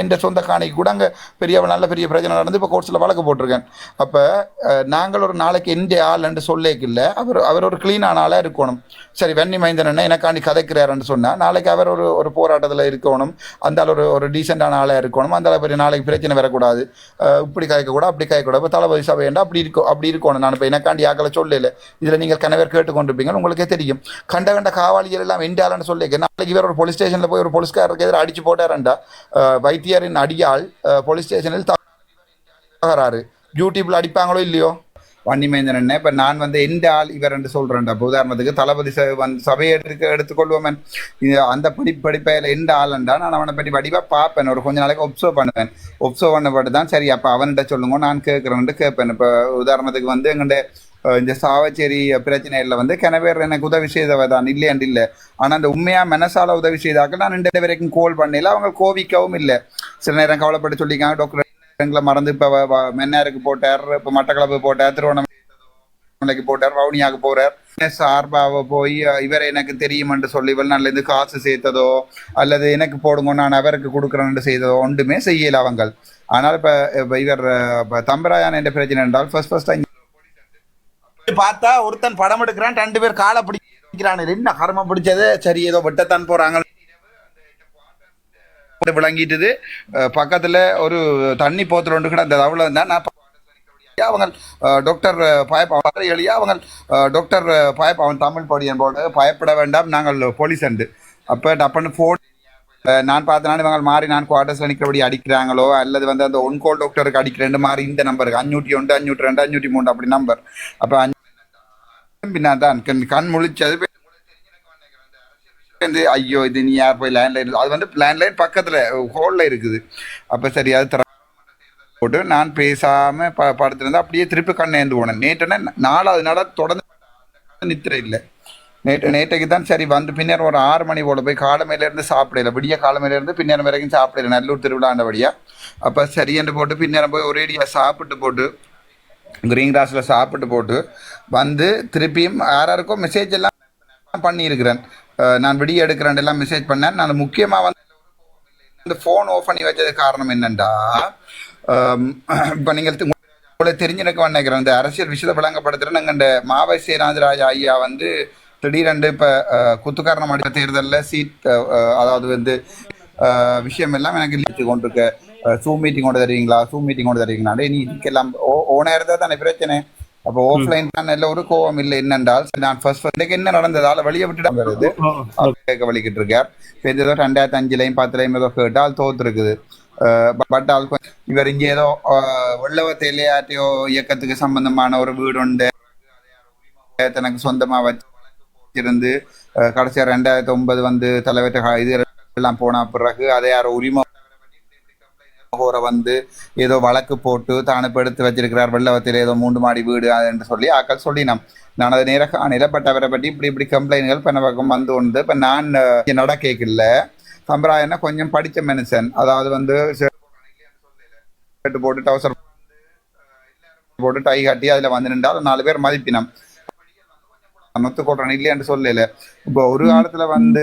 என் சொந்த காணிக்கு கூட அங்கே பெரிய நல்ல பெரிய பிரச்சனை நடந்து இப்போ கோர்ட்ஸில் வழக்கு போட்டிருக்கேன். அப்போ நாங்கள் ஒரு நாளைக்கு எந்த ஆள்ன்னு சொல்லேக்கில்ல அவர் அவர் ஒரு க்ளீனான ஆளாக இருக்கணும். சரி வெண்ணி மைந்தன் எனக்காண்டி கதைக்கிறாருன்னு சொன்னால் நாளைக்கு அவர் ஒரு ஒரு போராட்டத்தில் இருக்கணும். அந்த ஆள் ஒரு ஒரு டீசெண்டான ஆளாக இருக்கணும். அந்த அளவு பெரிய நாளைக்கு பிரச்சனை வரக்கூடாது. இப்படி காய்க்கக்கூடாது அப்படி காய்க்கக்கூடாது. இப்போ தளபதி சபையண்டா அப்படி இருக்கும் அப்படி இருக்கணும். நான் இப்போ எனக்காண்டி ஆக்களை சொல்லல. இதில் நீங்கள் கணவர் கேட்டுக்கொண்டிருப்பீங்க உங்களுக்கே தெரியும். கண்ட கண்ட காவாளிகள் எல்லாம் எண்டாளன்னு சொல்லி நாளைக்கு இவர் ஒரு போலீஸ் ஸ்டேஷனில் போய் ஒரு போலீஸ்காரருக்கு எதிராக அடிச்சு போட்டாரண்டா. அஹ் வைத்தியரின் அடியால் போலீஸ் ஸ்டேஷனில் தகராறு. யூடியூப்ல அடிப்பாங்களோ இல்லையோ? வன்னிமேந்தன் என்ன? இப்போ நான் வந்து எந்த ஆள் இவர் என்று சொல்கிறேன்டா அப்போ உதாரணத்துக்கு தளபதி ச வந்து சபையை எடுக்க எடுத்துக்கொள்வோமன். இது அந்த படி படிப்பையில் எந்த ஆளுண்டா நான் அவனை பற்றி வடிவாக பார்ப்பேன். ஒரு கொஞ்ச நாளைக்கு ஒப்சர்வ் பண்ணுவேன். ஒப்சர்வ் பண்ணப்பட்டு தான் சரி. அப்போ அவன்கிட்ட சொல்லுங்க நான் கேட்குறேன்ட்டு கேட்பேன். இப்போ உதாரணத்துக்கு வந்து எங்கள்கிட்ட இந்த சாவச்சேரி பிரச்சனையில் வந்து கிணவேர் எனக்கு உதவி செய்தவர் தான். இல்லையாண்டு இல்லை. ஆனால் அந்த உண்மையாக மனசால உதவி செய்தாக்க நான் ரெண்டு வரைக்கும் கோல் பண்ணல. அவங்க கோவிக்கவும் இல்லை. சில நேரம் கவலைப்பட்டு சொல்லிக்காங்க டாக்டர் எங்களை மறந்து இப்போ மென்னாருக்கு போட்டார். இப்போ மட்டக்களப்பு போட்டார். திருவண்ணாமலைக்கு போட்டார். வவுனியாவுக்கு போகிறார் சார்பாவை போய் இவரை எனக்கு தெரியுமென்று சொல்லி வெளிநாட்டிலேருந்து காசு சேர்த்ததோ அல்லது எனக்கு போடுங்க நான் அவருக்கு கொடுக்குறேன்னு செய்ததோ ஒன்றுமே செய்யல அவங்க ஆனால் இப்போ இவர் அஹ், இப்போ தம்பராயான் என்ற பிரச்சனை என்றால் ஃபர்ஸ்ட் ஃபர்ஸ்ட் பார்த்தா ஒருத்தன் படம் எடுக்கிறான் ரெண்டு பேர் காலை பிடிக்கிறான். என்ன கர்மம் பிடிச்சது? சரி ஏதோ வெட்டத்தான் போறாங்க. விளங்கிட்டது. பக்கத்துல ஒரு தண்ணி போத்தல் ஒன்று கிடந்தது. அவ்வளவு தான் நான் அவங்க டாக்டர் பயப்ப அவரை எளியா அவங்க டாக்டர் பயப்ப அவன் தமிழ் படியன் போட பயப்பட வேண்டாம். நாங்கள் போலீஸ் அண்டு அப்போ டப்பன்னு ஃபோன் நான் பார்த்தனால இவங்க மாறி நான் குவார்டர்ஸில் நிற்கிறபடி அடிக்கிறாங்களோ அல்லது வந்து அந்த ஒன் கோல் டாக்டருக்கு அடிக்கிறேன் மாதிரி இந்த நம்பருக்கு அஞ்சூற்றி ஒன்று அஞ்சூற்றி ரெண்டு அஞ்சூற்றி மூணு அப்படி நம்பர் அப்போ பின்னாதான் கண் கண் முழிச்சது வந்து ஐயோ இது நீ யார் போய் லேண்ட்லைன் அது வந்து லேண்ட்லைன் பக்கத்தில் ஹோலில் இருக்குது. அப்போ சரி அது போட்டு நான் பேசாமல் ப படுத்திருந்தா அப்படியே திருப்பி கண்ணேந்து போனேன். நேற்றுனா நாலாவது நாளாக தொடர்ந்து நித்திர இல்லை. நேற்று நேற்றைக்கு தான் சரி வந்து பின்னர் ஒரு ஆறு மணி போல போய் காலமையிலேருந்து சாப்பிடல. விடிய காலமையிலேருந்து பின்னர் வரைக்கும் சாப்பிடல. நல்லூர் திருவிழாண்டபடியாக அப்போ சரி என்று போட்டு பின்னர் போய் ஒரேடியாக சாப்பிட்டு போட்டு கிரீன் கிராஸில் சாப்பிட்டு போட்டு வந்து திருப்பியும் யாராருக்கோ மெசேஜ் எல்லாம் பண்ணியிருக்கிறேன். நான் விடிய எடுக்கிறேன் எல்லாம் மெசேஜ் பண்ணேன். நான் முக்கியமாக வந்து இந்த ஃபோன் ஆஃப் பண்ணி வச்சது காரணம் என்னண்டா? இப்போ நீங்கள் உங்களுக்கு தெரிஞ்சிருக்க நினைக்கிறேன். இந்த அரசியல் விஷயத்தை விளங்கப்படுத்துகிறேன் நாங்கள் இந்த மாவை சேனாதிராஜ ஐயா வந்து திடீரென்று இப்போ குத்துக்காரணம் அடித்த தேர்தலில் சீட் அதாவது வந்து விஷயம் எல்லாம் எனக்கு லிச்சு கொண்டிருக்க சூம் மீட்டிங் கொண்டு தருவீங்களா? சூம் மீட்டிங் கொண்டு தருவீங்களா? நீ இதுக்கெல்லாம் ஓனாக இருந்தால் தானே பிரச்சனை. அப்போ ஆஃப்லைன் தான் நல்ல ஒரு கோவம் இல்லை. என்னென்றால் நான் ஃபர்ஸ்ட் ஃபர்ஸ்ட் என்ன நடந்ததால வெளியே விட்டுட்டு வருது கேட்க வலிக்கிட்டு இருக்கார் இப்போ ஏதோ ரெண்டாயிரத்தி அஞ்சுலையும் பத்துலையும் ஏதோ கேட்டால் தோத்துருக்குது. பட் ஆள் இவர் இங்கே ஏதோ அஹ், வெள்ளவத்தையிலேயாட்டியோ இயக்கத்துக்கு சம்பந்தமான ஒரு வீடு உண்டு. தனக்கு சொந்தமா வச்சிருந்து கடைசியா ரெண்டாயிரத்தி ஒன்பது வந்து தலைவர் இது எல்லாம் போன பிறகு அதை யாரோ உரிமை கோர வந்து ஏதோ வழக்கு போட்டு தான் இப்ப எடுத்து வச்சிருக்கிறார் வெள்ளவத்தில் ஏதோ மூன்று மாடி வீடு அது என்று சொல்லி ஆக்கள் சொல்லினோம். நான் அதை நேராக காணையில் பட் அவரை பற்றி இப்படி இப்படி கம்ப்ளைண்ட்கள் பண்ண பக்கம் வந்து உண்டு. இப்போ நான் என்னோட நட கேட்கல. சம்பிராயன்னா கொஞ்சம் படித்த மனுஷன். அதாவது வந்து ஷர்ட் போட்டு டவுசர் போட்டு டை காட்டி அதில் வந்து நின்றால் நாலு பேர் மதிப்பினம். நொத்து கொள்றேன் இல்லையான்னு சொல்லல. இப்போ ஒரு காலத்துல வந்து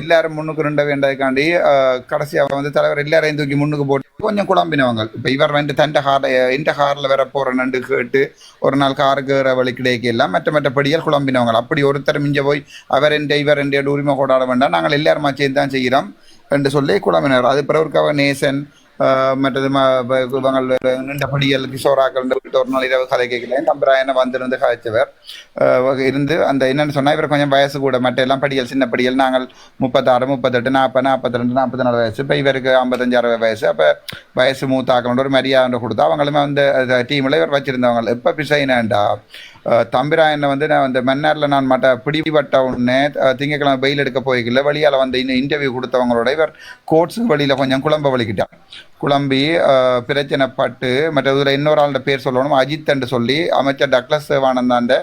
எல்லாரும் முன்னுக்கு ரெண்ட வேண்டதுக்காண்டி அஹ், கடைசியா வந்து தலைவர் எல்லாரையும் தூக்கி முன்னுக்கு போட்டு கொஞ்சம் குழம்பினவங்க. இப்ப இவர் வந்து தண்ட கார்ல இந்த கார்ல வர போறேன்னு கேட்டு ஒரு நாள் காருக்கு வழி கிடைக்க எல்லாம் மற்ற மற்ற படியால் குழம்பினவங்க. அப்படி ஒருத்தர் மிஞ்ச போய் அவர் என்ற இவர் என்ற உரிமை கொண்டாட வேண்டாம். நாங்கள் எல்லாருமா சேர்ந்து தான் செய்கிறோம் என்று சொல்லி குழம்பினார். அது பிறகு அவர் நேசன் மற்றது ம- நின்ற படியல் கிஷோராக்கள் வீட்டு ஒரு நாள் இரவு கதை கேட்கல தம்பராயனை வந்திருந்து கதைச்சவர் இருந்து அந்த என்னன்னு சொன்னா இவர் கொஞ்சம் வயசு கூட மற்ற எல்லாம் படியல் சின்ன படியல் நாங்கள் முப்பத்தாறு முப்பத்தெட்டு நாற்பது நாற்பத்தி ரெண்டு நாற்பத்தி நாலு வயசு இப்போ இவருக்கு ஐம்பத்தஞ்சு அறுபது வயசு அப்போ வயசு மூத்தாக்கணுன்ற ஒரு மரியாதை கொடுத்தா அவங்களுமே வந்து டீமில் இவர் வச்சிருந்தவங்க இப்போ பிசைனாண்டா தம்பிராயனை வந்து நான் அந்த மன்னாரில் நான் மட்ட பிடிபட்ட உடனே திங்கக்கிழமை பெயில் எடுக்க போய்க்கல. வெளியால் வந்து இன்னும் இன்டர்வியூ கொடுத்தவங்களோட இவர் கோர்ட்ஸுக்கு வழியில் கொஞ்சம் குழம்ப வலிக்கிட்டான் குழம்பி பிரச்சனைப்பட்டு மற்ற இதில் இன்னொரு ஆளோட பேர் சொல்லணும் அஜித் என்று சொல்லி அமைச்சர் டக்ளஸ் சேவானந்தாண்ட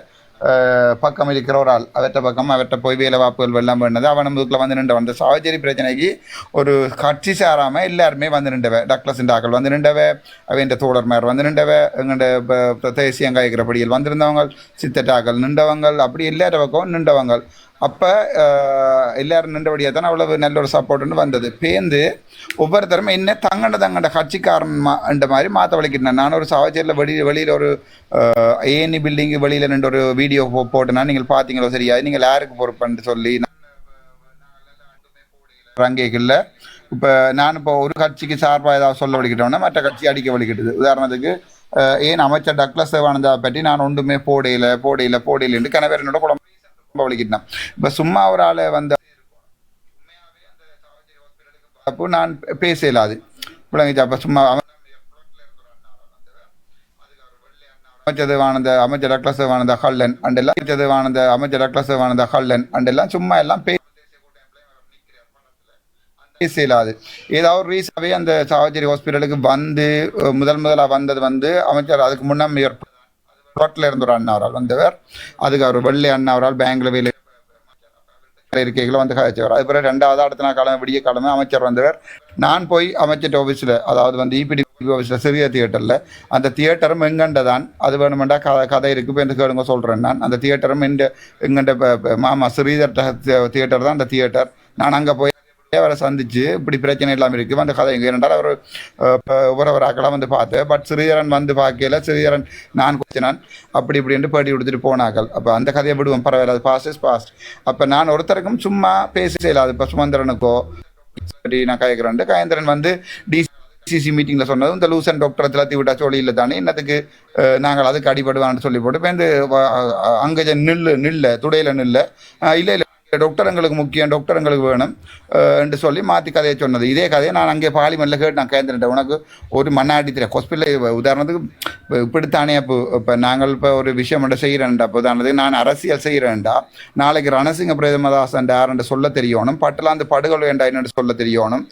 பக்கம் இருக்கிற ஒரு ஆள் அவற்ற பக்கம் அவற்ற போய் வேலை வாய்ப்புகள் வெள்ளம் பண்ணது அவன் முதுக்கில் வந்து நின்று வந்த சாவச்சேரி பிரச்சனைக்கு ஒரு கட்சி சேராமல் எல்லாருமே வந்து நின்றவ டக்ளஸ் டாக்கள் வந்து நின்றவ அவன் தோழர்மார் வந்து நின்றவ எங்கள்ட தேசியங்காய்க்கிறபடியில் வந்திருந்தவங்க சித்தட்டாக்கள் நின்றவங்கள் அப்படி எல்லார பக்கம் நின்றவங்கள் அப்போ எல்லாரும் நின்றபடியாக தானே அவ்வளவு நல்ல ஒரு சப்போர்ட்னு வந்தது. பேந்து ஒவ்வொருத்தரும் என்ன தங்கண்ட தங்கண்ட கட்சிக்காரன் மாண்ட மாதிரி மாற்ற வலிக்கிட்டேன் நான் ஒரு சாவச்சேரியில் வெளியில் வெளியில் ஒரு ஏஎன்இ பில்டிங்கு e வெளியில் நின்று ஒரு வீடியோ போட்டேன்னா நீங்கள் பார்த்தீங்களோ சரியா? நீங்கள் யாருக்கு பொறுப்புன்னு சொல்லி ரங்கேக்கில் இப்போ நான் இப்போ ஒரு கட்சிக்கு சார்பாக ஏதாவது சொல்ல வலிக்கிட்டோம்னா மற்ற கட்சி அடிக்க வலிக்கிட்டுது உதாரணத்துக்கு ஏன் அமைச்சர் டக்ளஸ் தேவானந்தா பற்றி நான் ஒன்றுமே போடையில போடையில போடையில கணவர் என்னோட குழம்பு வலிக்கிட்டேன் இப்போ சும்மா ஒரு ஆளை வந்த அப்போ நான் பேச இயலாது விளங்குச்சு அப்போ சும்மா அவன் அமைச்சர் தேவானந்த அமைச்சர் டக்ளஸ் தேவானந்த ஹல்லன் அண்டெல்லாம் அமைச்சர் வானந்த அமைச்சர் டக்ளஸ் தேவானந்த ஹல்லன் அண்டெல்லாம் சும்மா எல்லாம் பேச இயலாது ஏதாவது ஒரு ரீசனாகவே அந்த சாவச்சேரி ஹாஸ்பிட்டலுக்கு வந்து முதல் முதலாக வந்தது வந்து அமைச்சர் அதுக்கு முன்னாடி ரோட்டில் இருந்த ஒரு அண்ணா அவரால் வந்தவர். அதுக்கு அவர் வெள்ளை அண்ணா அவரால் பேங்க்ல வேலை இருக்கைகளை வந்து கழிச்சவர் அது பிறகு ரெண்டாவது அடுத்த நாள் கிழமை விடிய கிழமை அமைச்சர் வந்தவர். நான் போய் அமைச்சர் ஆஃபீஸில் அதாவது வந்து இபிடி ஆஃபீஸில் சிறிய தியேட்டரில் அந்த தியேட்டரும் எங்கண்ட தான் அது வேணுமெண்டா கதை கதை இருக்கு இப்போ கேளுங்க சொல்கிறேன் நான். அந்த தியேட்டரும் எந்த எங்கண்ட மாமா ஸ்ரீதர் தியேட்டர் தான் அந்த தியேட்டர் நான் அங்கே போய் அவரை சந்திச்சு இப்படி பிரச்சனை இல்லாமல் இருக்கு. அந்த கதை எங்கே இரண்டால் அவர் ஒவ்வொருவராக்கெல்லாம் வந்து பார்த்தேன் பட் ஸ்ரீதரன் வந்து பார்க்கல ஸ்ரீதரன் நான் கொஞ்சம் அப்படி இப்படி என்று பேட்டி கொடுத்துட்டு போனாக்கள் அப்போ அந்த கதையை விடுவோம். பரவாயில்ல அது பாஸ்ட் இஸ் பாஸ்ட் அப்போ நான் ஒருத்தருக்கும் சும்மா பேசி செய்யலாது இப்போ சுமந்திரனுக்கோ சரி நான் கேட்குறேன் கயந்திரன் வந்து டிசிசி மீட்டிங்கில் சொன்னது இந்த லூசன் டாக்டர் திலத்தி விட்டா சொல்லியில் தானே என்னத்துக்கு நாங்கள் அதுக்கு அடிபடுவான்னு சொல்லி போட்டு இப்போ இந்த அங்கே நில்லு நில்ல துடையில நில்ல இல்லை இல்லை டாக்டர் எங்களுக்கு முக்கியம் டாக்டர் எங்களுக்கு வேணும் என்று சொல்லி மாற்றி கதையை சொன்னது. இதே கதையை நான் அங்கே பார்லிமெண்ட்டில் கேட்டு நான் கேந்திரன் உனக்கு ஒரு மண்ணாடி தெரிய ஹாஸ்பிட்டலில் உதாரணத்துக்கு இப்படி இப்படித்தானே இப்போ இப்போ நாங்கள் இப்போ ஒரு விஷயம் மட்டும் செய்கிறேன்டா. இப்போ உதாரணத்துக்கு நான் அரசியல் செய்கிறேன்டா. நாளைக்கு ரணசிங்க பிரேமதாசன் யாருன்னு சொல்ல தெரியணும் பட்டலாந்து படுகொலை என்றா என்னென்று சொல்ல தெரியணும்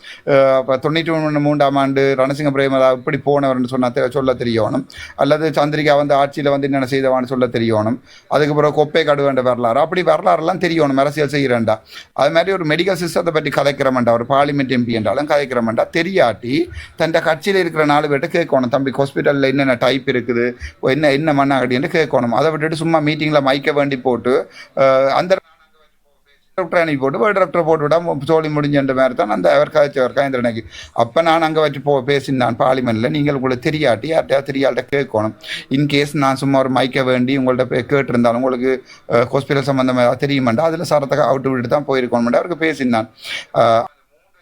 இப்போ தொண்ணூற்றி ஒன்று மூன்றாம் ஆண்டு ரணசிங்க பிரேமதா இப்படி போனவர்னு சொன்னால் சொல்ல தெரியணும் அல்லது சந்திரிகா வந்து ஆட்சியில் வந்து என்னென்ன செய்தவான்னு சொல்ல தெரியணும் அதுக்கப்புறம் கொப்பை கடுவேண்ட வரலாறு. அப்படி வரலாறுலாம் தெரியணும் அரசியல் செய்கிறேன்டா அது மாதிரி ஒரு மெடிக்கல் சிஸ்டத்தை பற்றி கதைக்கிறமெண்டா ஒரு பார்லிமெண்ட் எம்பி என்றாலும் கதைக்கிறமெண்டா தெரியாட்டி தன் கட்சியில் இருக்கிற நாலு பேர்கிட்ட கேட்கணும். தம்பி ஹாஸ்பிட்டலில் என்னென்ன டைப் இருக்குது? என்ன என்ன மண்ணாகடின்னு கேட்கணும். அதை விட்டுட்டு சும்மா மீட்டிங்கில் மைக்க வேண்டி போட்டு அந்த டாக்டர் போட்டு வேர்டு டாக்டர் போட்டு விடாமல் சோழி முடிஞ்சன்ற மாதிரி தான் அந்த அவர் கதைச்சவர் கயந்திரனுக்கு. அப்போ நான் அங்கே வச்சு போ பேசினான் பார்லிமெண்ட்டில் நீங்கள் உங்களுக்கு தெரியாட்டி யார்கிட்டயா தெரியாட்ட கேட்கணும். இன்கேஸ் நான் சும்மா ஒரு மைக்க வேண்டி உங்கள்ட்ட கேட்டிருந்தாலும் உங்களுக்கு ஹாஸ்பிட்டல் சம்மந்தமாக ஏதாவது தெரியுமாண்டா அதில் சரத்தை அவுட்டு விட்டு தான் போயிருக்கணும் அவருக்கு பேசினான்.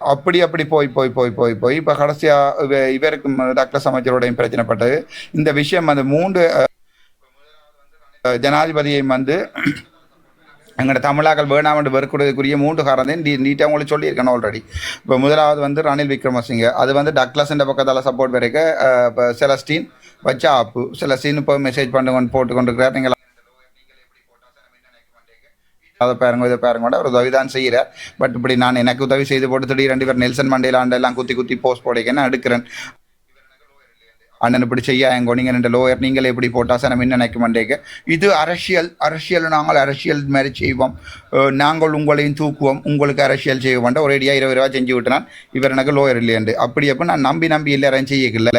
அப்படி அப்படி போய் போய் போய் போய் போய் இப்போ கடைசியாக இவ இவருக்கும் டாக்டர் சமைச்சரோடையும் பிரச்சனைப்பட்டது இந்த விஷயம் அந்த மூன்று ஜனாதிபதியையும் வந்து எங்களோட தமிழாக்கள் வேணாம் என்று வெறுக்கூடியதுக்குரிய மூன்று காரணத்தையும் நீ நீட்டாக உங்களுக்கு சொல்லியிருக்கேன் ஆல்ரெடி இப்போ முதலாவது வந்து ரணில் விக்ரமசிங்க. அது வந்து டக்ளஸ் பக்கத்தால் சப்போர்ட் வரைக்க இப்போ செலஸ்டீன் வச்சா ஆப்பு செலஸ்டீன் இப்போ மெசேஜ் பண்ணுங்கன்னு போட்டு கொண்டிருக்கிறார். நீங்கள் அதை பாருங்க இதை பாருங்க அவர் உதவி தான் செய்கிறார் பட் இப்படி நான் எனக்கு உதவி செய்து போட்டு திடீர் ரெண்டு பேர் நெல்சன் மண்டேலாண்டெல்லாம் குத்தி குத்தி போஸ்ட் போடைக்க நான் எடுக்கிறேன். அண்ணன் இப்படி செய்ய எங்கோ நீங்கள் ரெண்டு லோயர் நீங்கள் எப்படி போட்டால் சார் என்ன நினைக்க மாட்டேங்க இது அரசியல் அரசியல் நாங்கள் அரசியல் மாதிரி செய்வோம். நாங்கள் உங்களையும் தூக்குவோம் உங்களுக்கு அரசியல் செய்ய ஒரு ஐடியா இருபது ரூபா செஞ்சு விட்டுனான். இவர் எனக்கு லோயர் இல்லையண்டு அப்படி அப்போ நான் நம்பி நம்பி இல்லை அரேஞ்ச் செய்யக்கில்ல.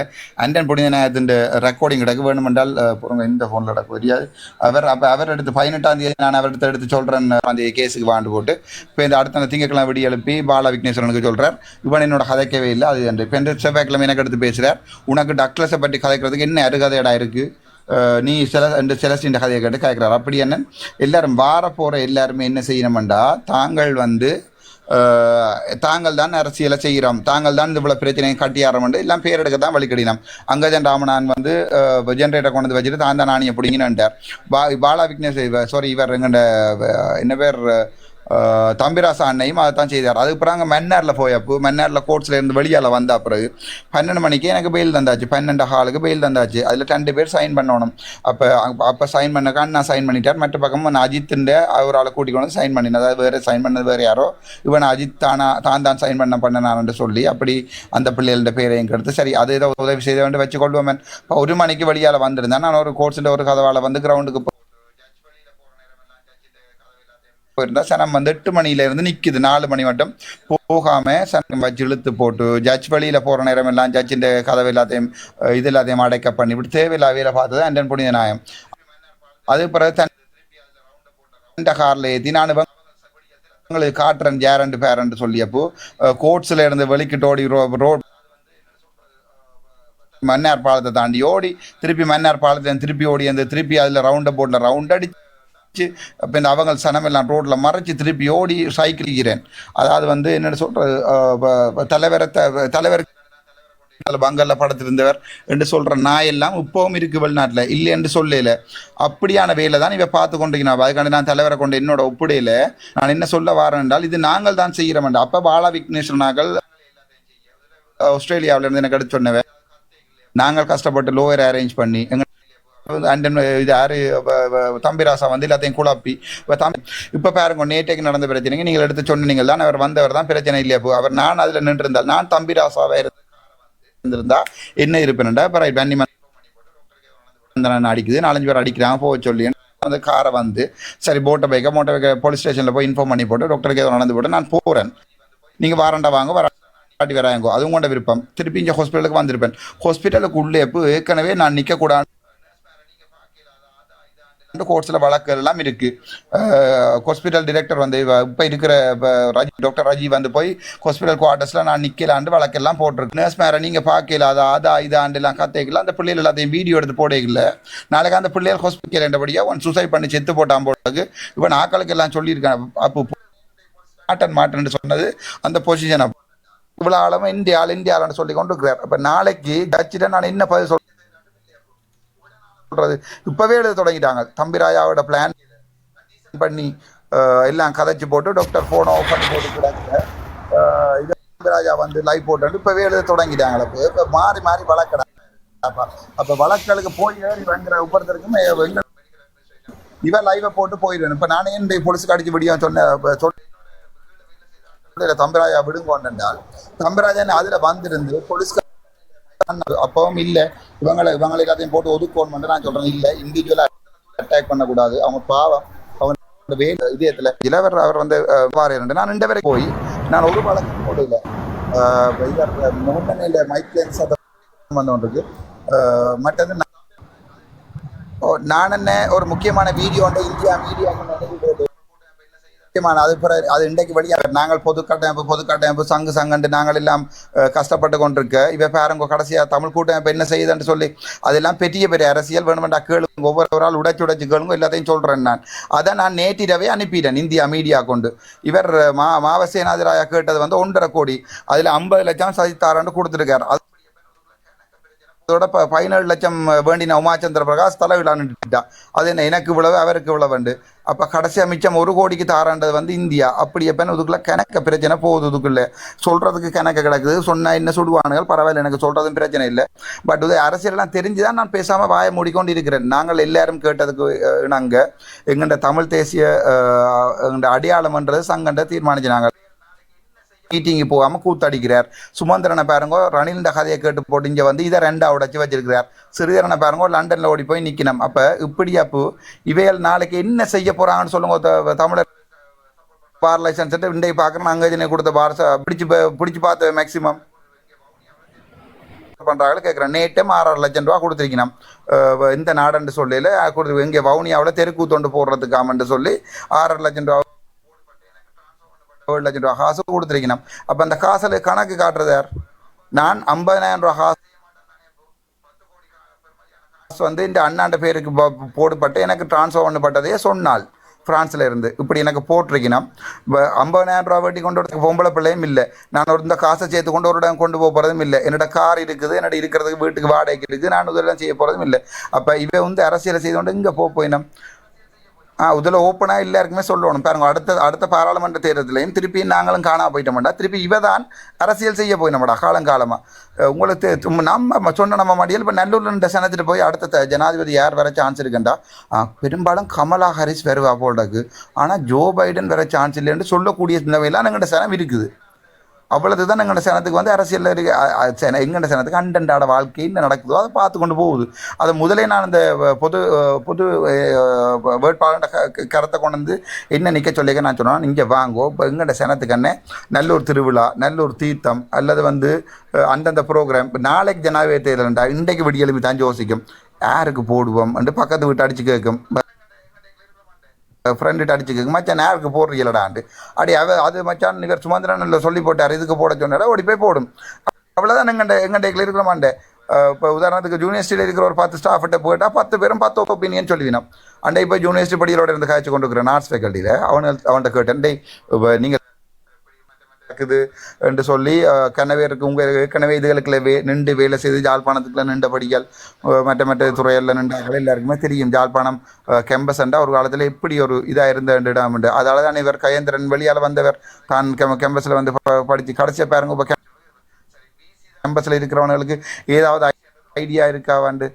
அண்டன் புனித நேரத்தின் ரெக்கார்டிங் கிடக்கு. வேணுமென்றால் பொறுங்க இந்த ஃபோனில் கிடக்கு. தெரியாது. அவர் அப்போ அவர் எடுத்து பதினெட்டாம் தேதி நான் அவர் எடுத்து எடுத்து சொல்கிறேன் தேதி கேஸுக்கு வாண்டு போட்டு. இப்போ இந்த அடுத்த திங்கக்கிழமை விடி எழுப்பி பாலா விக்னேஸ்வரனுக்கு சொல்கிறார் இவன் என்னோட கதைக்கவே இல்லை. அது என்று. இப்போ செவ்வாய்க்கிழமை எனக்கு எடுத்து பேசுகிறார் உனக்கு டக்ளஸ் பற்றி கதைக்கிறதுக்கு என்ன அருகதையடா இருக்குது அஹ் நீ சில ரெண்டு செலஸ்டின் கதையை கேட்டு கேட்குறாரு அப்படி என்ன? எல்லாரும் வார போகிற எல்லாருமே என்ன செய்யணுமெண்டா? தாங்கள் வந்து தாங்கள் தான் அரசியலை செய்கிறோம். தாங்கள் தான் இவ்வளோ பிரச்சனையை கட்டியாரோம்னு எல்லாம் பேரெடுக்க தான் வழிகடினோம். அங்கஜன் ராமநாதன் வந்து ஜென்ரேட்டர் கொண்டு வந்து வச்சுட்டு தான் தான் நாணியை பிடிங்கினுட்டார் பா பாலா விக்னேஷ் சாரி இவர் எங்கண்ட என்ன பேர் தம்பிராசா அன்னையும் அதை தான் செய்தார். அதுக்கு பிறகு மன்னாரில் போய் அப்போ மன்னாரில் கோர்ட்ஸில் இருந்து வெளியால் வந்த பிறகு பன்னெண்டு மணிக்கு எனக்கு பெயில் தந்தாச்சு. பன்னெண்டு ஹாலுக்கு பெயில் தந்தாச்சு. அதில் ரெண்டு பேர் சைன் பண்ணணும். அப்போ அப்போ சைன் பண்ண நான் சைன் பண்ணிட்டார். மற்ற பக்கம் நான் அஜித்துண்ட அவர் ஆளை கூட்டிக்கொண்டு சைன் பண்ணினேன். அதாவது வேறு சைன் பண்ணது வேறு யாரோ இவன் அஜித் தானா தான் தான் சைன் பண்ண பண்ணனான்னு சொல்லி அப்படி அந்த பிள்ளைகளோட பேரையும் கெடுத்து சரி அது ஏதோ உதவி செய்த வேண்டி வச்சு கொள்வோம். இப்போ ஒரு மணிக்கு வெளியால் வந்திருந்தேன். நான் ஒரு கோர்ட்ஸில் ஒரு கதவால் வந்து கிரவுண்டுக்கு போயிருந்தா சனம் வந்து எட்டு மணியில இருந்து நிக்குது. நாலு மணி மட்டும். போகாம சனம் வச்சு இழுத்து போட்டு ஜட்ஜ் வழியில போற நேரம் எல்லாம் ஜட்ஜின் கதவு எல்லாத்தையும் இது எல்லாத்தையும் அடைக்க பண்ணி இப்படி தேவையில்லா வேலை பார்த்தது அண்டன் புனித நாயம். அது பிறகு தன் கார்ல ஏற்றி நான் உங்களுக்கு காட்டுறேன் ஜேரண்டு பேரண்டு சொல்லியப்போ கோட்ஸில் இருந்து வெளிக்கிட்டு ஓடி ரோ ரோட் மன்னார் பாலத்தை தாண்டி ஓடி திருப்பி மன்னார் பாலத்தை திருப்பி ஓடி அந்த திருப்பி அதில் ரவுண்ட் போட்டில் ரவுண்ட் அடிச்சு அப்போ அவங்க சனமெல்லாம் ரோட்டில் மறைச்சு திருப்பி ஓடி சைக்கிளிக்கிறேன். அதாவது வந்து என்னென்னு சொல்கிறது தலைவரை த தலைவர் பங்கல்ல படத்திருந்தவர் என்று சொல்ற நாய் எல்லாம் இப்பவும் இருக்கு வெளிநாட்டில். இல்லை என்று சொல்லல. அப்படியான வேலை தான் இவ பார்த்து கொண்டிருக்கணும் அதுக்காண்டி நான் தலைவரை கொண்டு என்னோட ஒப்புடையில நான் என்ன சொல்ல வரேன் என்றால் இது நாங்கள் தான் செய்கிறோம் அப்ப பாலா விக்னேஸ்வரனாகள் ஆஸ்திரேலியாவில இருந்து எனக்கு எடுத்து சொன்னவன். நாங்கள் கஷ்டப்பட்டு லோயர் அரேஞ்ச் பண்ணி எங்க அண்டன் இது யாரு? வ- தம்பிராசா வந்து எல்லாத்தையும் குழப்பி. இப்போ தம்பி இப்போ பாருங்க நேற்றைக்கு நடந்த பிரச்சனைக்கு நீங்கள் எடுத்து சொன்னீங்க தான் அவர் வந்தவர் தான் பிரச்சனை இல்லையா? இப்போ அவர் நான் அதில் நின்றிருந்தால் நான் தம்பிராசாவை இருந்திருந்தா என்ன இருப்பேன்டா? இப்போ ரைட் பண்ணி நான் அடிக்குது? நாலஞ்சு பேர் அடிக்கிறாங்க போக சொல்லி. அந்த காரை வந்து சரி போட்டை பைக்கை மோட்டை பைக்கை போலீஸ் ஸ்டேஷனில் போய் இன்ஃபார்ம் பண்ணி போட்டு டாக்டருக்கு ஏதோ நடந்து போட்டு நான் போகிறேன் நீங்கள் வாரண்டா வாங்க வராட்டி வராங்கோ அதுவும் கொண்ட விருப்பம். திருப்பி இங்கே ஹாஸ்பிட்டலுக்கு வந்திருப்பேன். ஹாஸ்பிட்டலுக்கு உள்ளே இப்போ ஏற்கனவே நான் நிற்கக்கூடாது கோர்ட்ஸில் வழக்கு எல்லாம் இருக்குது ஹாஸ்பிட்டல் டிரெக்டர் வந்து இப்போ இருக்கிற ரஜி டாக்டர் ரஜி வந்து போய் ஹாஸ்பிட்டல் குவார்ட்டர்ஸில் நான் நிற்கலாண்டு வழக்கெல்லாம் போட்டிருக்கு. நர்ஸ் மேரை நீங்கள் பார்க்கல அதை அதா இது ஆண்டுலாம் கத்தைக்கல. அந்த பிள்ளைகள் எல்லாத்தையும் வீடியோ எடுத்து போடையில நாளைக்கு அந்த பிள்ளைகள் ஹாஸ்பிட்டல் என்றபடியாக ஒன் சூசைட் பண்ணி செத்து போட்டான் போட்டதுக்கு இப்போ நாக்களுக்கு எல்லாம் சொல்லியிருக்கேன் அப்போ மாட்டன் மாட்டேன்னு சொன்னது அந்த பொசிஷன் இவ்வளோ ஆழமா இந்தியாவில் இந்தியாவில்னு சொல்லி கொண்டு இருக்கிறார் இப்போ நாளைக்கு ஜட்ஜிட்ட நான் என்ன பதில் சொல் சொல்றது இப்பவே எழுத தொடங்கிட்டாங்க. தம்பிராயாவோட பிளான் பண்ணி எல்லாம் கதைச்சு போட்டு டாக்டர் போனை ஆஃப் பண்ணி போட்டு கிடக்குற தம்பிராஜா வந்து லைவ் போட்டு இப்பவே எழுத தொடங்கிட்டாங்களே இப்போ. மாறி மாறி வழக்கடா. அப்ப அப்ப வழக்குகளுக்கு போய் ஏறி வாங்குற உப்பறதுக்கும் எங்க இவன் லைவை போட்டு போயிடுவேன். இப்ப நானே இந்த பொலிசுக்கு அடிச்சு விடியா சொன்ன தம்பிராஜா விடுங்கோண்டால் தம்பிராஜன் அதுல வந்திருந்து போலீஸ் அப்பவும் இல்லை. இவங்களை இவங்களை எல்லாத்தையும் போட்டு ஒதுக்கணும் நான் சொல்றேன். இல்லை. இண்டிவிஜுவலா அட்டாக் பண்ணக்கூடாது. அவங்க பாவம். அவங்க வேலை இதயத்துல. இளவர் அவர் வந்து வாரியார் நான் ரெண்டு பேரை போய் நான் ஒரு வழக்கு போடல இவர் முகமனையில மைக்லேன் சதம் வந்து ஒன்று இருக்கு மற்றது நான் என்ன ஒரு முக்கியமான வீடியோ இந்தியா மீடியா முக்கியமான அது பிற அது இன்றைக்கு வெளியாக நாங்கள் பொது கட்டமைப்பு பொது கட்டமைப்பு சங்கு சங்கண்டு நாங்கள் எல்லாம் கஷ்டப்பட்டு கொண்டிருக்க. இவ பாருங்க கடைசியா தமிழ் கூட்டமைப்பு என்ன செய்யுதுன்னு சொல்லி அதெல்லாம் பெரிய பெரிய அரசியல் வேணுமெண்டா கேளுங்க. ஒவ்வொரு ஆள் உடைச்சு உடைச்சு கேளுங்க எல்லாத்தையும் சொல்றேன் நான். அதை நான் நேற்றிடவே அனுப்பிட்டேன் இந்தியா மீடியா கொண்டு. இவர் மா மாவசேனாதிராயா கேட்டது வந்து ஒன்றரை கோடி. அதுல ஐம்பது லட்சம் சதித்தாரன்னு கொடுத்துருக்காரு. அது அதோட இப்போ பதினேழு லட்சம் வேண்டின உமாச்சந்திர பிரகாஷ் தலைவிடான்னுட்டா அது என்ன எனக்கு இவ்வளவு அவருக்கு இவ்வளவுண்டு அப்போ கடைசியாக மிச்சம் ஒரு கோடிக்கு தாராண்டது வந்து இந்தியா. அப்படி எப்பன்னு இதுக்குள்ள கணக்க பிரச்சனை போகுது இதுக்குள்ள. சொல்றதுக்கு கணக்கு கிடக்குது. சொன்னால் என்ன சுடுவானுகள் பரவாயில்ல எனக்கு சொல்றதும் பிரச்சனை இல்லை. பட் இது அரசியல்லாம் தெரிஞ்சுதான் நான் பேசாமல் வாயை மூடிக்கொண்டு இருக்கிறேன் நாங்கள் எல்லாரும் கேட்டதுக்கு நாங்கள் நாங்க தமிழ் தேசிய அஹ், அடையாளம்ன்றது சங்கண்ட தீர்மானிச்சு நாங்கள் மீட்டிங்கு போகாம கூத்தடிக்கிறார். சுமந்திரனை பாருங்க ரணிலின் கதையை கேட்டு போட்டு இங்க வந்து இதை ரெண்டா உடச்சி வச்சிருக்கிறார். சிறுதரனை பாருங்க லண்டன்ல ஓடி போய் நிற்கணும் அப்ப இப்படி அப்போ இவைகள் நாளைக்கு என்ன செய்ய போறாங்கன்னு சொல்லுங்க தமிழர் பார் லைசன்ஸ் இன்றைக்கு பார்க்குறேன் அங்கஜனை கொடுத்த பார் பிடிச்சு பிடிச்சி பிடிச்சு பார்த்த மேக்சிமம் பண்றாங்க கேட்குறேன் நேட்டும் ஆறாறு லட்சம் ரூபா கொடுத்துருக்கணும். இந்த நாடுன்னு சொல்லியில் கொடுத்து இங்கே வவுனியாவில் தெருக்கூத்தொண்டு போடுறதுக்காமன்னு சொல்லி ஆறரை லட்சம் ரூபா ஏழு லட்சம் ரூபா காசு கொடுத்துருக்கணும். அப்போ அந்த காசில் கணக்கு காட்டுறது யார்? நான் ஐம்பதாயிரம் ரூபா காசு காசு வந்து இந்த அண்ணாண்ட பேருக்கு போடுபட்டு எனக்கு ட்ரான்ஸ்ஃபர் பண்ணப்பட்டதையே சொன்னால் ஃப்ரான்ஸில் இருந்து. இப்படி எனக்கு போட்டிருக்கணும். ஐம்பதாயிரம் ரூபா வெட்டி கொண்டு வரதுக்கு பொம்பளை பிள்ளையும் இல்லை. நான் ஒரு இந்த காசை சேர்த்து கொண்டு ஒரு இடம் கொண்டு போக போகிறதும் இல்லை. என்னோட கார் இருக்குது என்னோட இருக்கிறதுக்கு வீட்டுக்கு வாடகைக்கு இருக்குது. நான் இதெல்லாம் செய்ய போகிறதும் இல்லை. அப்போ இவன் வந்து அரசியலை செய்து கொண்டு இங்கே போக போயினோம் ஆ இதில் ஓப்பனாக எல்லாருக்குமே சொல்லணும். பாருங்க அடுத்த அடுத்த பாராளுமன்ற தேர்தலையும் திருப்பி நாங்களும் காணாமல் போயிட்டோம்டா. திருப்பி இவ தான் அரசியல் செய்ய போயினோம்டா காலங்காலமாக உங்களுக்கு நம்ம சொன்ன நம்ம மடியில் இப்போ நல்லூர்ல சனத்தில் சனத்துட்டு போய் அடுத்த ஜனாதிபதி யார் வர சான்ஸ் இருக்குண்டா? பெரும்பாலும் கமலா ஹாரிஸ் வருவா போல்டக்கு ஆனால் ஜோ பைடன் வர சான்ஸ் இல்லைன்னு சொல்லக்கூடிய நிலைமையெல்லாம் எங்கள்கிட்ட சனம் இருக்குது. அவ்வளவு தான் எங்களோட சனத்துக்கு வந்து அரசியலில் இருக்க அ- சேனத்துக்கு எங்களோட சனத்துக்கு அண்டண்டாட வாழ்க்கை என்ன நடக்குதோ அதை பார்த்து கொண்டு போகுது. அதை முதலே நான் இந்த பொது பொது வேட்பாளர் க க- கருத்தை கொண்டு வந்து என்ன நிற்க சொல்லிக்க நான் சொன்னேன். இங்கே வாங்கோ இப்போ எங்களோட சனத்துக்கு என்ன நல்லூர் திருவிழா நல்லூர் தீர்த்தம் அல்லது வந்து அந்தந்த ப்ரோக்ராம் இப்போ நாளைக்கு ஜனாதிபதி தேர்தல்ண்டா இன்றைக்கு விடியெழுப்பி தான் யோசிக்கும். யாருக்கு போடுவோம்? என்று பக்கத்து வீட்டு அடிச்சு கேட்கும். ஃப்ரெண்டு அடிச்சுக்கோங்க மச்சான் நேருக்கு போடுறீங்களடாண்டு அடி அவ அது மச்சான் நிகர் சுமந்திரன் இல்லை சொல்லி போட்டார் இதுக்கு போட சொன்னார் ஓடி போய் போடும். அவ்வளோதான் எங்கண்ட எங்கண்டைக்கில் இருக்கிறோமாண்டே இப்போ உதாரணத்துக்கு யூனிவர்சிட்டியில் இருக்கிற ஒரு பத்து ஸ்டாஃப்கிட்ட போயிட்டால் பத்து பேரும் பத்து ஒப்பீனியன் சொல்லிவினோம். அண்டை இப்போ யூனிவர்சிட்டி படிகளோட இருந்து காய்ச்சி கொண்டு இருக்கிறேன் ஆர்ட்ஸ் ஃபேக்கல்ட்டியில் அவன் அவன்கிட்ட கேட்டேன் டேய் இப்போ நீங்கள் நடக்குது என்று சொல்லி அஹ், கனவே இருக்கு உங்கள் ஏற்கனவே இதுகளுக்குள்ள வே நின்று வேலை செய்து ஜாழ்ப்பாணத்துக்குள்ள நின்றபடிகள் மற்ற மற்ற துறையில் நின்றார்கள். எல்லாருக்குமே தெரியும் ஜாழ்ப்பாணம் கெம்பஸ் என்றால் ஒரு காலத்தில் எப்படி ஒரு இதாக இருந்த இடம் உண்டு. அதால் தான் இவர் கயந்திரன் வெளியால் வந்தவர். தான் கெம் கெம்பஸில் வந்து படித்து படிச்சு கடைசியாக பாருங்க இப்போ கேம்பஸில் இருக்கிறவங்களுக்கு ஏதாவது ஐடியா இருக்காவாண்டு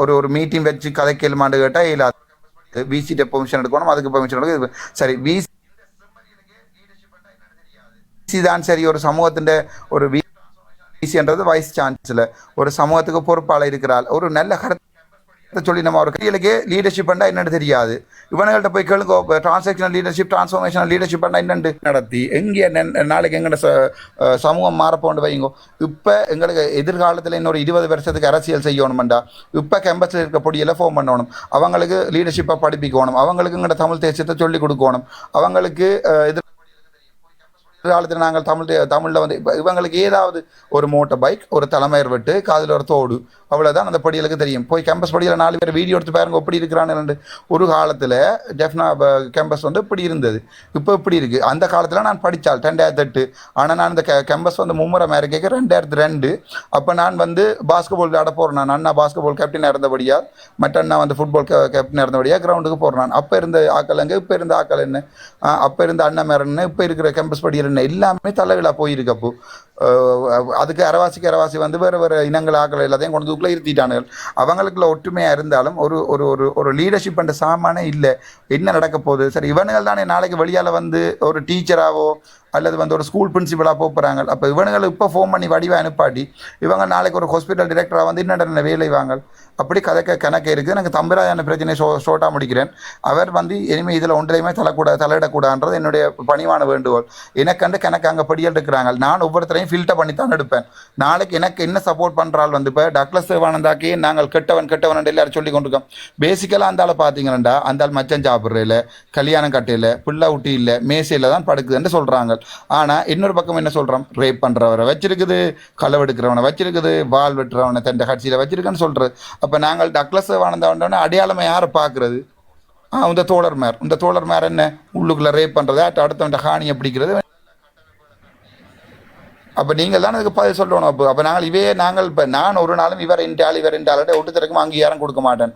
ஒரு ஒரு மீட்டிங் வச்சு கதை கேளுமாண்டு கேட்டால் இல்லாது விசிட்ட பெர்மிஷன் எடுக்கணும் அதுக்கு பெர்மிஷன் எடுக்கணும். சரி விசி தான் சரி ஒரு சமூகத்தின் ஒரு விசின்றது வைஸ் சான்சலர் ஒரு சமூகத்துக்கு பொறுப்பாளர் இருக்கிறாள். ஒரு நல்ல கருத்தை சொல்லி நம்ம ஒரு கையிலுக்கு லீடர்ஷிப் பண்ணா என்னென்னு தெரியாது. இவனுங்கள்ட்ட போய் கேளுங்க டிரான்சாக்ஷனல் லீடர்ஷிப் டிரான்ஸ்ஃபர்மேஷனல் லீடர்ஷிப் பண்ணா நடத்தி எங்கே நெ- நாளைக்கு எங்கட ச சமூகம் மாறப்போண்டு வைங்கோ. இப்போ எங்களுக்கு எதிர்காலத்தில் இன்னொரு இருபது வருஷத்துக்கு அரசியல் செய்யணும்டா இப்போ கேம்பஸில் இருக்க பொடியெல்லாம் ஃபோன் பண்ணணும். அவங்களுக்கு லீடர்ஷிப்பை படிப்பிக்கணும். அவங்களுக்கு எங்கட தமிழ் தேசியத்தை சொல்லிக் கொடுக்கணும். அவங்களுக்கு எதிர் காலத்தில் நாங்கள் தமிழ் தமிழில் வந்து இப்போ இவங்களுக்கு ஏதாவது ஒரு மோட்டர் பைக் ஒரு தலைமையர் வெட்டு காதில் ஒரு தோடு அவ்வளோதான் அந்த படிகளுக்கு தெரியும். போய் கேம்பஸ் படியில் நாலு பேர் வீடியோ எடுத்து பாருங்க எப்படி இருக்கிறான்னு ஒரு காலத்தில் டெஃப்னா கேம்பஸ் வந்து இப்படி இருந்தது. இப்போ இப்படி இருக்குது அந்த காலத்தில் நான் படித்தால் ரெண்டாயிரத்தி எட்டு. ஆனால் நான் இந்த கேம்பஸ் வந்து மும்முறை மேரேக்கு ரெண்டாயிரத்தி ரெண்டு. அப்போ நான் வந்து பாஸ்கெட்பால் விளையாட போகிறேன் நான். அண்ணா பாஸ்கெட்பால் கேப்டனாக இருந்தபடியால் மற்ற அண்ணா வந்து ஃபுட்பால் கேப்டனாக இருந்தபடியாக கிரவுண்டுக்கு போகிறேன் நான். அப்போ இருந்த ஆக்கள் எங்கே? இப்போ இருந்த ஆக்கள் என்ன? அப்போ இருந்த அண்ணன் மேரன் இப்போ இருக்கிற கேம்பஸ் படியில் என்ன எல்லாமே தலைவிழா போயிருக்கு அப்போ. அதுக்கு அரவாசிக்கு அரவாசி வந்து வேறு வேறு இனங்கள் ஆக்கள் எல்லாத்தையும் கொண்டு தூக்கில் இருத்திட்டானுகள். அவங்களுக்குள்ள ஒற்றுமையாக இருந்தாலும் ஒரு ஒரு ஒரு ஒரு லீடர்ஷிப் என்ற சாமானே இல்லை. என்ன நடக்க போகுது? சரி இவனுங்கள் தானே நாளைக்கு வெளியால் வந்து ஒரு டீச்சராகவோ அல்லது வந்து ஒரு ஸ்கூல் பிரின்சிபலாக போகிறாங்க அப்போ இவனுங்களை இப்போ ஃபோன் பண்ணி வடிவாக அனுப்பாட்டி இவங்க நாளைக்கு ஒரு ஹாஸ்பிட்டல் டிரெக்டராக வந்து என்ன வேலை வாங்க அப்படி கதைக்க கணக்கு இருக்குது. எனக்கு தம்பிராயான பிரச்சனை ஷோ ஷோட்டாக முடிக்கிறேன். அவர் வந்து இனிமேல் இதில் ஒன்றையுமே தலைக்கூட தலையிடக்கூடாதுன்றது என்னுடைய பணிவான வேண்டுகோள். எனக்கு எனக்கண்டு கணக்கு அங்கே படியல் இருக்கிறாங்க. நான் ஒவ்வொருத்தரையும் ஃபில்டர் பண்ணி தான் எடுப்பேன். நாளைக்கு எனக்கு என்ன சப்போர்ட் பண்ணுறாள் வந்து இப்போ டக்ளஸ் தேவானந்தாக்கே நாங்கள் கெட்டவன் கெட்டவன் எல்லாரும் சொல்லி கொண்டிருக்கோம். பேசிக்கலாக அந்தால பார்த்தீங்கன்னா அந்த ஆள் மச்சம் சாப்பிட்றதில்ல கல்யாணம் கட்டையில் பிள்ளை ஊட்டி இல்லை மேசையில் தான் படுக்குதுன்னு சொல்கிறாங்க ஆனால் இன்னொரு பக்கம் என்ன சொல்கிறோம் ரேப் பண்ணுறவரை வச்சிருக்குது களவெடுக்கிறவனை வச்சிருக்குது வால் வெட்டுறவனை தண்டை கட்சியில் வச்சிருக்குன்னு சொல்கிறது அப்போ நாங்கள் டக்ளஸ் வாழ்ந்தவனோடனே அடையாளமாக யாரை பார்க்குறது? ஆ இந்த தோழர் மேர் இந்த தோழர் மேர் என்ன? உள்ளுக்குள்ளே ரேப் பண்ணுறது அடுத்தவன்ட்ட ஹானியை பிடிக்கிறது அப்போ நீங்கள் தான் அதுக்கு பதில் சொல்லணும். அப்போ அப்போ நாங்கள் இவே நாங்கள் இப்போ நான் ஒரு நாளும் இவர் இன்றால் இவர் இன்றால் ஒட்டு திறக்கும் அங்கீகாரம் கொடுக்க மாட்டேன்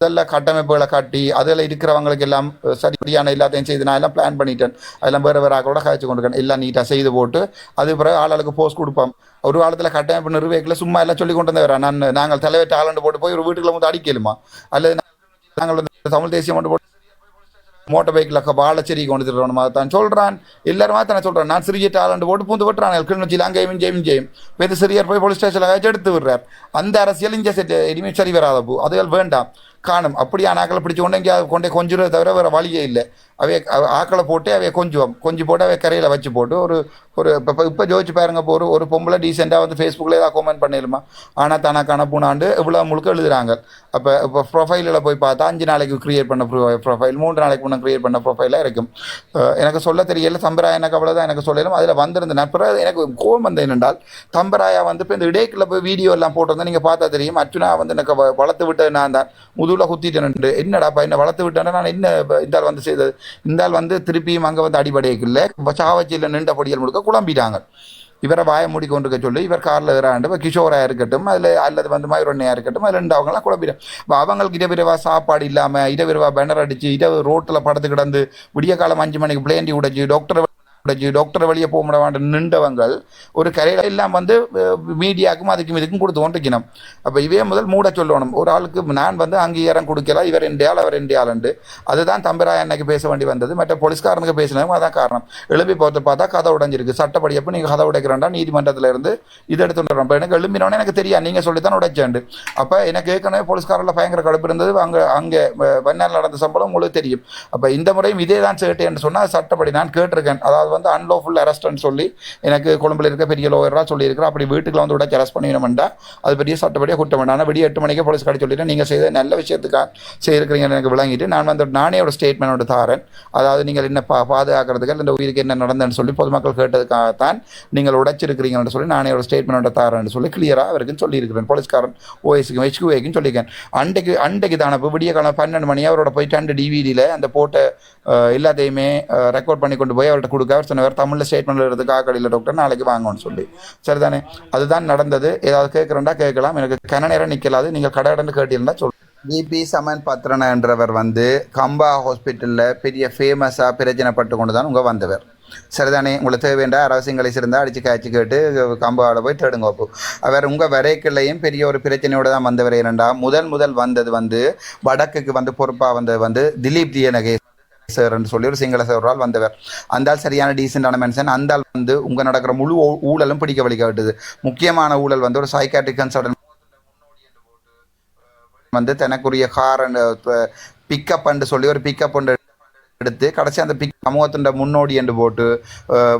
முதல்ல கட்டமைப்புகளை கட்டி அதில் இருக்கிறவங்களுக்கு எல்லாம் சரியான எல்லாத்தையும் செய்து நான் எல்லாம் பிளான் பண்ணிட்டேன். அதெல்லாம் வேறு வேறு கூட காய்ச்சி கொண்டிருக்கேன். எல்லாம் நீட்டாக செய்து போட்டு அது பிறகு ஆளாளுக்கு போஸ்ட் கொடுப்போம். ஒரு காலத்தில் கட்டமைப்பு நிர்வகிக்கல சும்மா எல்லாம் சொல்லி கொண்டு வந்தவரா? நான் நாங்கள் தலைவர் ஆளண்டு போட்டு போய் ஒரு வீட்டுக்குள்ள வந்து அடிக்கலுமா? அல்லது நாங்கள் தமிழ் தேசியம் கொண்டு போட்டு மோட்டர் பைக்கில் வாழச்சேரி கொண்டு தருவோம் தான் சொல்கிறான் எல்லாருமா தானே சொல்கிறான் நான் சிறிய டாலண்ட் போட்டு பூந்து விட்டுறான். கிளிநொச்சியில் இவன் ஜெயம் ஜெயம் பெரிய சிறியர் போய் போலீஸ் ஸ்டேஷனில் வச்சு எடுத்து விடுறார். அந்த அரசியல் இங்கே இனிமேல் சரி வராத பூ. அதுகள் வேண்டாம். காணும். அப்படியே ஆக்களை பிடிச்சு கொண்டு எங்கேயாவது கொண்டே கொஞ்சம் தவிர வேறு வழியே இல்லை. அவைய ஆக்களை போட்டு அவைய கொஞ்சுவோம். கொஞ்சி போட்டு அவைய கரையில் வச்சு போட்டு ஒரு ஒரு இப்போ இப்போ ஜோதிச்சு பாருங்க இப்போ ஒரு ஒரு பொம்பளை டீசெண்டாக வந்து ஃபேஸ்புக்கில் ஏதாவது கமெண்ட் பண்ணிடுமா ஆனால் தனக்கான கணப்புனாண்டு இவ்வளோ முழுக்க எழுதுகிறாங்க அப்போ இப்போ ப்ரொஃபைலில் போய் பார்த்தா அஞ்சு நாளைக்கு க்ரியேட் பண்ண ப்ரொஃபைல் மூன்று நாளைக்கு முன்னே க்ரியேட் பண்ண ப்ரொஃபைலாக இருக்கும். எனக்கு சொல்ல தெரியல தம்பராய எனக்கு அவ்வளோதான் எனக்கு சொல்லலும். அதில் வந்திருந்த நட்புறம் எனக்கு கோபம் வந்து என்னென்றால் தம்பராயா வந்து இப்போ இந்த இடைக்கில் போய் வீடியோ எல்லாம் போட்டிருந்தா நீங்கள் பார்த்தா தெரியும் அர்ச்சுனா வந்து எனக்கு வ- வளர்த்து விட்டது நான் தான். முதுவில் குத்திட்டேன். என்னடாப்பா என்ன வளர்த்து விட்டேன்னா நான் என்ன இந்த வந்து செய்தது? இருந்தால் வந்து திருப்பியும் அங்கே வந்து அடிபடையக்கில்ல. சாவச்சியில் நின்ற பொடியல் முழுக்க குழம்பிட்டாங்க. இவரை வாய மூடி கொண்டிருக்க சொல்லி இவர் காரில் இறாண்டு இப்போ கிஷோராக இருக்கட்டும் அதில் அல்லது வந்து மயூரண்ணையாக இருக்கட்டும் அதில் ரெண்டு அவங்களாம் குழப்பிடும் இப்போ அவங்களுக்கு இரவிரவா சாப்பாடு இல்லாமல் இரவிரவா பேனர் அடித்து இரவு ரோட்டில் படுத்து கிடந்து விடிய காலம் அஞ்சு மணிக்கு பிளேண்டி உடைச்சி டாக்டர் உடைச்சி டாக்டர் வெளியே போக முடியாத நின்றவங்கள் ஒரு கரையில் எல்லாம் வந்து மீடியாவுக்கும் அதுக்கும் இதுக்கும் கொடுத்து கொண்டிருக்கணும். அப்போ இவே முதல் மூட சொல்லணும். ஒரு ஆளுக்கு நான் வந்து அங்கீகாரம் கொடுக்கல இவர் இண்டியால் அவர் இண்டியாலண்டு அதுதான் தம்பிராய் அன்னைக்கு பேச வேண்டி வந்தது. மற்ற போலீஸ்காரனுக்கு பேசினதும் அதான் காரணம். எழுப்பி பார்த்து பார்த்தா கதை உடைஞ்சிருக்கு. சட்டப்படி அப்போ நீங்கள் கதை உடைக்கிறேன்டா நீதிமன்றத்தில் இருந்து இது எடுத்து வந்துடுறோம். இப்போ எனக்கு எழும்பினோடனே எனக்கு தெரியாது. நீங்கள் சொல்லி தான் உடைச்சேண்டு அப்போ எனக்கு ஏற்கனவே போலீஸ்காரில் பயங்கர கடுப்பு இருந்தது. அங்கே அங்கே வன்னால் நடந்த சம்பளம் உங்களுக்கு தெரியும். அப்போ இந்த முறையும் இதே தான் சேட்டு என்று சொன்னால் சட்டப்படி நான் கேட்டிருக்கேன். அதாவது வந்து அன்லோஃபுல் அரெஸ்ட்னு சொல்லி எனக்கு கொழும்பில் இருக்க பெரிய லோயராக சொல்லியிருக்கிறேன் அப்படி வீட்டுக்குள்ள வந்து விட அரெஸ்ட் பண்ணிடணும்டா. அது பெரிய சட்டப்படியாக குற்றம். வேண்டாம் ஆனால் விடிய எட்டு மணிக்கே போலீஸ் கடை சொல்லிட்டு நீங்கள் செய்த நல்ல விஷயத்துக்காக செய்திருக்கிறீங்கன்னு எனக்கு விளங்கிட்டு நான் வந்து நானே ஒரு ஸ்டேட்மெண்ட் தாரேன். அதாவது நீங்கள் என்ன பா பாதுகாக்கிறதுக்கு இந்த உயிருக்கு என்ன நடந்ததுன்னு சொல்லி பொதுமக்கள் கேட்டதுக்காகத்தான் நீங்கள் உடைச்சிருக்கிறீங்கன்னு சொல்லி நானே ஒரு ஸ்டேட்மெண்ட் தாரேன்னு சொல்லி கிளியராக அவருக்கு சொல்லியிருக்கிறேன். போலீஸ்காரன் ஓஎஸ்க்கும் ஹெச்குஏக்கும் சொல்லியிருக்கேன். அன்றைக்கு அன்றைக்கு தான் இப்போ விடிய காலம் பன்னெண்டு மணி அவரோட போயிட்டு அந்த டிவிடியில் அந்த போட்ட எல்லாத்தையுமே ரெக்கார்ட் பண்ணி கொண்டு போய் அவர்கிட்ட கொடுக்க அவர் சொன்னவர் தமிழில் ஸ்டேட்மெண்ட் எழுதுக்கு ஆக்கடியில் டாக்டர் நாளைக்கு வாங்கணும்னு சொல்லி. சரிதானே? அதுதான் நடந்தது. ஏதாவது கேட்குறேன்டா கேட்கலாம். எனக்கு கன நேரம் நிற்கலாது நீங்கள் கடை கேட்டீங்கன்னா சொல் பிபி சமன் பத்ரன என்றவர் வந்து கம்பா ஹாஸ்பிட்டலில் பெரிய ஃபேமஸாக பிரச்சனைப்பட்டு கொண்டு தான் உங்கள் வந்தவர். சரிதானே? உங்களுக்கு தேவைண்டா? அரசியங்களை இருந்தால் அடிச்சு காய்ச்சி கேட்டு கம்பாவில் போய் தேடுங்க அப்போ. அவர் உங்கள் வரைக்கிள்ளையும் பெரிய ஒரு பிரச்சனையோடு தான் வந்தவர். இரண்டா முதல் முதல் வந்தது வந்து வடக்குக்கு வந்து பொறுப்பாக வந்தது வந்து திலீப் சார் என்று சொல்லி ஒரு சிங்கள சாரால் வந்தவர். அந்த ஆள் சரியான டீசெண்டான மென்ஷன். அந்த ஆள் வந்து உங்க நடக்கிற முழு ஊழலும் பிடிக்க வழிகாட்டுது. முக்கியமான ஊழல் வந்து ஒரு சைக்காட்ரிக் கன்சல்டன் வந்து தனக்குரிய கார் பிக்கப் சொல்லி ஒரு பிக்கப் எடுத்து கடைசி அந்த பிக் சமூகத்தின் முன்னோடி என்று போட்டு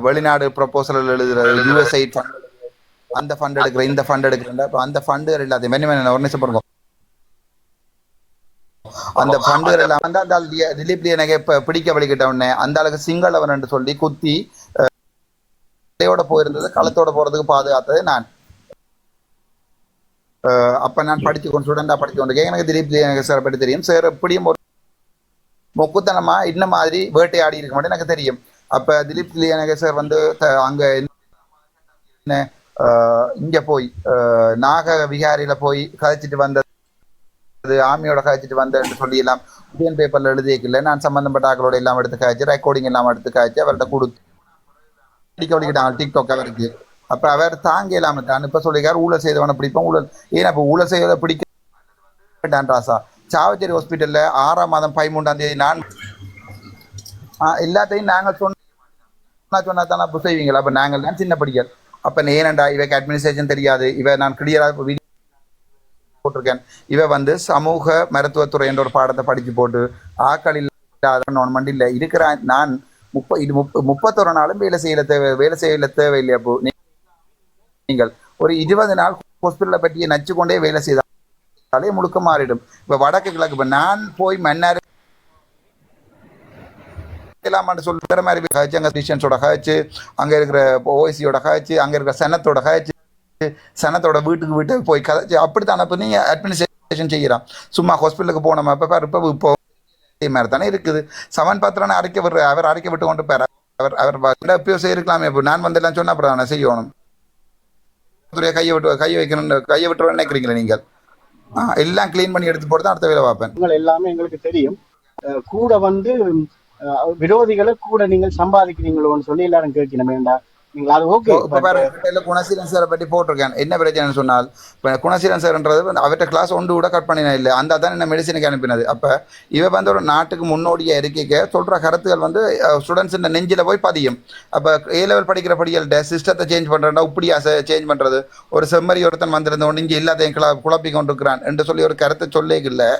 வெளிநாடு ப்ரொபோசல் எழுதுறது யூஎஸ்ஐ ஃபண்ட் அந்த ஃபண்ட் எடுக்கிற இந்த ஃபண்ட் எடுக்கிறேன் அந்த ஃபண்டு எல்லாத்தையும் மெனி ஒரு நிமிஷம் பாருங்க அந்த ஃபண்டுகள் எல்லாம் வந்து அந்த திலீப் எனக்கு பிடிக்க வலிக்கிட்ட உடனே அந்த ஆளுக்கு சிங்களவன் என்று சொல்லி குத்தி அஹ், தலையோட போயிருந்தது களத்தோட போறதுக்கு பாதுகாத்தது நான். அப்ப நான் படிச்சு கொண்டு ஸ்டூடெண்டா படிச்சு கொண்டு இருக்கேன். எனக்கு திலீப் எனக்கு சார் பற்றி தெரியும். சார் எப்படியும் ஒரு மொக்குத்தனமா இந்த மாதிரி வேட்டையாடி இருக்க மாட்டேன் எனக்கு தெரியும். அப்ப திலீப் எனக்கு சார் வந்து அங்க என்ன இங்க போய் நாக விகாரியில போய் கதைச்சிட்டு வந்தது ஆமியோட காய்ச்சிட்டு வந்தேன்னு சொல்லி எல்லாம் இந்தியன் பேப்பர்ல எழுதியக்கில்ல நான் சம்பந்தப்பட்ட ஆக்களோட எல்லாம் எடுத்து காய்ச்சி ரெக்கார்டிங் எல்லாம் எடுத்து காய்ச்சி அவர்கிட்ட கொடுத்து அடிக்க வலிக்கிட்டாங்க டிக்டாக் அவருக்கு. அப்ப அவர் தாங்க இல்லாம தான் இப்ப சொல்லிக்கார் ஊழல் செய்தவனை பிடிப்போம். ஊழல் ஏன்னா இப்ப ஊழல் செய்வதை பிடிக்க ராசா. சாவச்சேரி ஹாஸ்பிட்டல்ல ஆறாம் மாதம் பதிமூன்றாம் தேதி நான் எல்லாத்தையும் நாங்கள் சொன்னா சொன்னா தானே அப்ப செய்வீங்களா? அப்ப நாங்கள் தான் சின்ன படிக்கல் அப்ப ஏனண்டா இவக்கு அட்மினிஸ்ட்ரேஷன் தெரியாது. இவ நான் கிளியரா போட்டிருக்கேன். இவ வந்து சமூக மருத்துவத்துறை என்ற ஒரு பாடத்தை படிச்சு போட்டு ஆக்கள் இல்லாத ஒன் இல்லை. இருக்கிற நான் முப்ப இது முப்ப முப்பத்தொரு நாளும் வேலை செய்யல தேவை வேலை செய்யல தேவையில்லை அப்போ. நீங்கள் ஒரு இருபது நாள் ஹாஸ்பிட்டலை பற்றிய நச்சு கொண்டே வேலை செய்தாலே முழுக்க மாறிடும். இப்போ வடக்கு கிழக்கு இப்போ நான் போய் மன்னார் இல்லாமன்னு சொல்ற மாதிரி கழிச்சு அங்கே டிஷன்ஸோட கழிச்சு அங்க இருக்கிற ஓஎசியோட கழிச்சு அங்கே இருக்கிற சனத்தோட கழிச்சு சனத்தோட வீட்டுக்கு வீட்டு போய் கதை அப்படித்தான். அப்ப நீங்க அட்மினிஸ்ட்ரேஷன் செய்யறான். சும்மா ஹாஸ்பிட்டலுக்கு போனோம் அப்போ இப்போ இப்போ மாதிரி தானே இருக்குது. சமன் பாத்திரனை அரைக்க விடுற அவர் அரைக்க விட்டு கொண்டு போறார் அவர் அவர் எப்பயோ செய்யிருக்கலாமே இப்போ நான் வந்து எல்லாம் அப்புறம் நான் செய்யணும். கையை விட்டு கையை வைக்கணும் கையை விட்டுருவேன் நினைக்கிறீங்களா நீங்கள்? எல்லாம் க்ளீன் பண்ணி எடுத்து போட்டு தான் அடுத்த வேலை பார்ப்பேன். உங்கள் எல்லாமே எங்களுக்கு தெரியும். கூட வந்து விரோதிகளை கூட நீங்கள் சம்பாதிக்கிறீங்களோன்னு சொல்லி எல்லாரும் கேட்கணும். இல்லை குணசீலன் சாரை பற்றி போட்டிருக்கேன் என்ன பிரச்சனைன்னு சொன்னால் இப்போ குணசீலன் சார்ன்றது அவர்கிட்ட கிளாஸ் ஒன்று கூட கட் பண்ணினா இல்லை. அந்த தான் என்ன மெடிசனுக்கு அனுப்பினது. அப்போ இவ வந்து ஒரு நாட்டுக்கு முன்னோடிய அறிக்கைக்கு சொல்கிற கருத்துக்கள் வந்து ஸ்டூடெண்ட்ஸ் இந்த நெஞ்சில் போய் பதியும். அப்போ ஏ லெவல் படிக்கிற படிகள்கிட்ட சிஸ்டத்தை சேஞ்ச் பண்ணுறா இப்படியா சேஞ்ச் பண்ணுறது ஒரு செம்மறி ஒருத்தன் வந்திருந்த ஒன்று இங்கே கிள குழப்பி கொண்டிருக்கிறான் என்று சொல்லி ஒரு கருத்தை சொல்லே இல்லை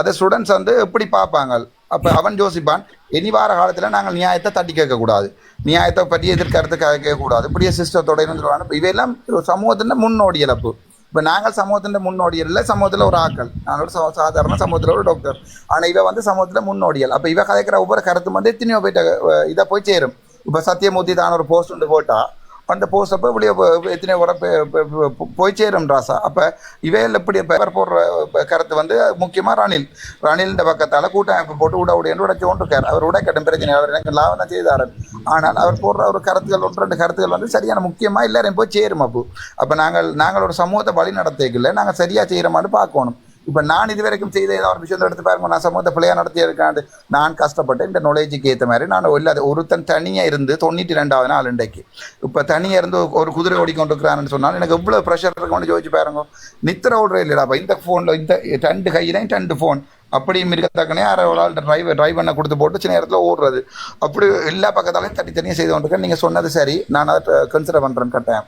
அதை ஸ்டூடெண்ட்ஸ் வந்து எப்படி பார்ப்பாங்க? அப்போ அவன் யோசிப்பான் இனி வார காலத்தில் நாங்கள் நியாயத்தை தட்டி கேட்கக்கூடாது. நியாயத்தை பற்றி எதிர்கருத்து கேட்கக்கூடாது. இப்படியே சிஸ்டத்தோட இருந்துருவாங்க இப்போ இவையெல்லாம் சமூகத்தின் முன்னோடி இழப்பு. இப்போ நாங்கள் சமூகத்தின் முன்னோடியல் இல்லை சமூகத்தில் ஒரு ஆக்கள். நாங்கள் ஒரு சாதாரண சமூகத்தில் ஒரு டாக்டர் ஆனால் இவ வந்து சமூகத்தில் முன்னோடியல் அப்போ இவ கதைக்கிற ஒவ்வொரு கருத்து வந்து எத்தனையோ போயிட்ட இதை போய் சேரும். இப்போ சத்தியமூர்த்தி தான் ஒரு போஸ்ட் ஒன்று போட்டால் அந்த போஸ்ட் அப்போ இப்படி எத்தனையோ போய் சேரும் ராசா. அப்போ இவையில் இப்படி பேப்பர் போடுற கருத்து வந்து முக்கியமாக ரணில். ரணிலின் பக்கத்தால் கூட்டமைப்பு போட்டு உட உடையன்று உடைச்சு கொண்டிருக்கார் அவர் உடைக்கட்டும் பிரச்சனை அவர் எனக்கு லாபம் தான் ஆனால் அவர் போடுற ஒரு கருத்துக்கள் ஒன்று ரெண்டு கருத்துக்கள் வந்து சரியான முக்கியமாக எல்லாரையும் போய் சேரும் அப்போ. அப்போ நாங்கள் நாங்கள் ஒரு சமூகத்தை வழி நடத்திக்கல நாங்கள் சரியாக செய்கிறோமான்னு பார்க்கணும். இப்போ நான் இது வரைக்கும் செய்த ஏதாவது ஒரு விஷயத்தை எடுத்து பாருங்க நான் சமூகத்தை பிள்ளையாக நடத்தி இருக்காண்டு நான் கஷ்டப்பட்டு இந்த நாலேஜுக்கு ஏற்ற மாதிரி நான் இல்லாத ஒருத்தன் தனியாக இருந்து தொண்ணூற்றி ரெண்டாவது நாள் இன்றைக்கு. இப்போ தனியாக இருந்து ஒரு குதிரை ஓடிக்கொண்டு இருக்கிறான்னு சொன்னால் எனக்கு எவ்வளோ ப்ரெஷர் இருக்கும்னு யோசிச்சு பாருங்க. நித்திர ஓடுற இல்லைடாப்பா இந்த ஃபோனில் இந்த ரெண்டு கையிலையும் ரெண்டு ஃபோன் அப்படியும் இருக்கத்தக்கனே அரை ஒரு ஆள் டிரைவ் டிரைவ் பண்ண கொடுத்து போட்டு சின்ன நேரத்தில் ஓடுறது. அப்படி எல்லா பக்கத்தாலையும் தனித்தனியாக செய்து கொண்டிருக்கேன். நீங்கள் சொன்னது சரி. நான் அதை கன்சிடர் பண்ணுறேன் கட்டேன்.